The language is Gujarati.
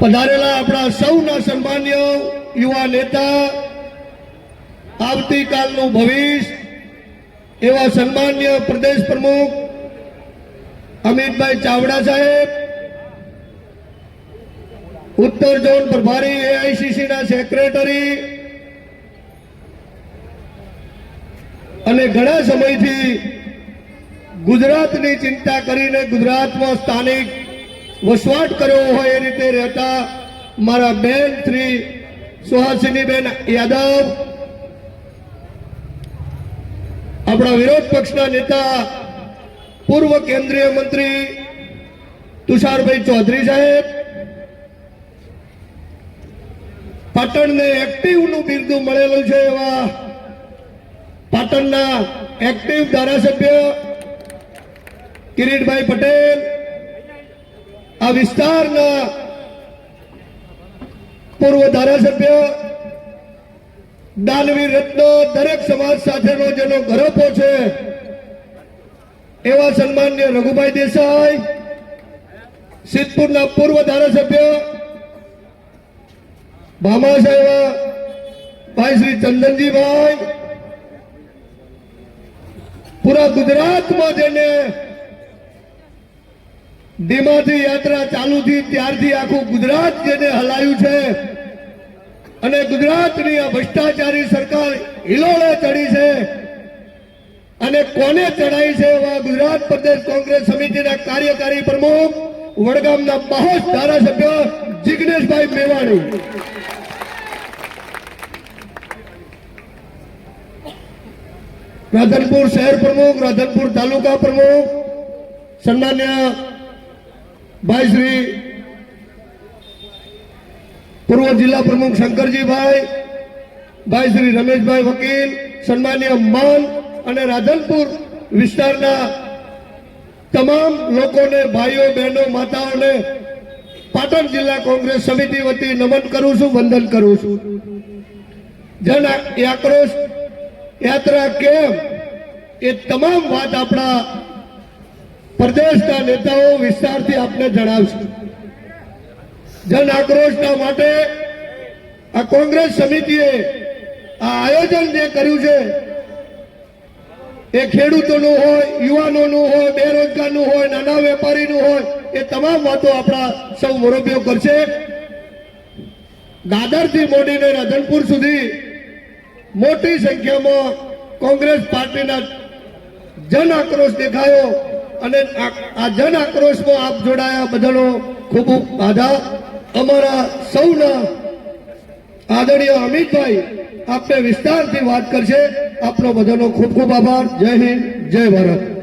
પધારેલા આપણા સૌના સન્માન્ય યુવા નેતા, આવતીકાલનું ભવિષ્ય એવા સન્માન્ય પ્રદેશ પ્રમુખ અમિતભાઈ ચાવડા સાહેબ, ઉત્તર ઝોન પ્રભારી એઆઈસીસી ના સેક્રેટરી અને ઘણા સમયથી ગુજરાતની ચિંતા કરીને ગુજરાતમાં સ્થાનિક વસવાટ કર્યો હોય એ રીતે રહેતા મારા બેન શ્રી સુહાસિનીબેન યાદવ, આપણા વિરોધ પક્ષના નેતા, પૂર્વ કેન્દ્રીય મંત્રી તુષારભાઈ ચૌધરી સાહેબ, પાટણને એક્ટિવનું બિરદું મળેલું છે એવા પાટણના એક્ટિવ ધારાસભ્ય કિરીટભાઈ પટેલ આ વિસ્તારના પૂર્વ ધારાસભ્ય દાનવીર રત્ન દરેક સમાજ સાથેનો જેનો ગરપો છે, એવા સન્માન્ય રઘુભાઈ દેસાઈ, સિદ્ધપુરના પૂર્વ ધારાસભ્ય ભામા સાહેબ ભાઈ શ્રી ચંદનજીભાઈ, પૂરા ગુજરાતમાં જેને ધીમાથી યાત્રા ચાલુ થી ત્યારથી આખું ગુજરાત જેને હલાયું છે. અને ગુજરાતની આ ભ્રષ્ટાચારી સરકાર હિલોળે ચડી છે. અને કોને ચડાઈ છે એવા ગુજરાત પ્રદેશ કોંગ્રેસ સમિતિના કાર્યકારી પ્રમુખ, વડગામના મહોશ ધારાસભ્ય જિગ્નેશભાઈ મેવાણી. રાધનપુર શહેર પ્રમુખ, રાધનપુર તાલુકા પ્રમુખ, સન્માન્ય ભાઈ શ્રી પૂર્વ જિલ્લા પ્રમુખ શંકરજીભાઈ, ભાઈ શ્રી રમેશભાઈ વકીલ, સન્માન્ય માન અને રાધનપુર વિસ્તારના તમામ લોકોને, ભાઈઓ, બહેનો, માતાઓને પાટણ જિલ્લા કોંગ્રેસ સમિતિ વતી નમન કરું છું, વંદન કરું છું. જન આક્રોશ યાત્રા કેમ? એ તમામ વાત આપણા પ્રદેશના નેતાઓ વિસ્તારથી આપને જણાવશે. જન આક્રોશના માટે આ કોંગ્રેસ સમિતિએ આ આયોજન જે કર્યું છે, એ ખેડૂતોનું હોય, યુવાનોનું હોય, બેરોજગારનું હોય, નાના વેપારીનું હોય, એ તમામ વાતો આપણા સૌ મુરબ્બીઓ કરશે. દાદરથી મોડીને રાધનપુર સુધી મોટી સંખ્યામાં કોંગ્રેસ પાર્ટીના જન આક્રોશ દેખાયો. અને આ જન આક્રોશમાં આપ જોડાયા બધાનો ખૂબ ખૂબ આભાર. અમારા સૌના આદરણીય અમિતભાઈ આપને વિસ્તારથી વાત કરશે. આપનો બધાનો ખૂબ ખૂબ આભાર. જય હિન્દ, જય ભારત.